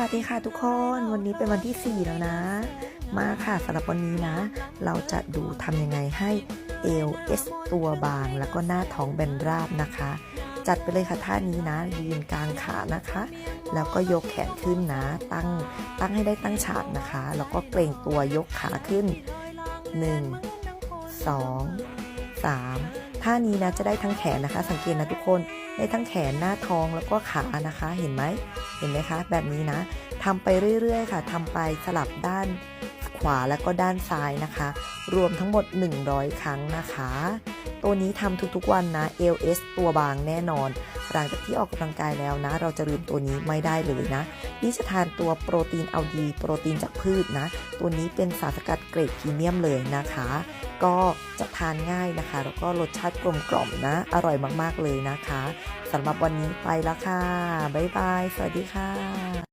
วัสดีค่ะทุกคน วันนี้เป็นวันที่ 4 แล้วนะ มาค่ะสำหรับวันนี้นะ เราจะดูทำยังไงให้เอวเอสตัวบางแล้วก็หน้าท้องแบนราบนะคะ จัดไปเลยค่ะท่านี้นะ ยืนกลางขานะคะ แล้วก็ยกแขนขึ้นนะ ตั้งตั้งให้ได้ตั้งฉากนะคะ แล้วก็เกรงตัวยกขาขึ้น 1 2 3 ท่านี้นะจะได้ทั้งแขนนะคะ สังเกตนะทุกคนได้ทั้งแขนหน้าท้องแล้วก็ขานะคะ เห็นไหมเห็นไหมคะ แบบนี้นะทำไปเรื่อยๆ ค่ะทำไปสลับด้านขวาแล้วก็ด้านซ้ายนะคะ รวมทั้งหมด 100 ครั้งนะคะ ตัวนี้ทำทุกๆวันนะ LS ตัวบางแน่นอน หลังจากที่ออกกำลังกายแล้วนะ เราจะลืมตัวนี้ไม่ได้เลยนะ นี่จะทานตัวโปรตีนเอาดี โปรตีนจากพืชนะ ตัวนี้เป็นสารสกัดเกรดพรีเมียมเลยนะคะ ก็จะทานง่ายนะคะ แล้วก็รสชาติกลมกล่อมนะ อร่อยมากๆเลยนะคะสำหรับวันนี้ไปแล้วค่ะ บ๊ายบาย สวัสดีค่ะ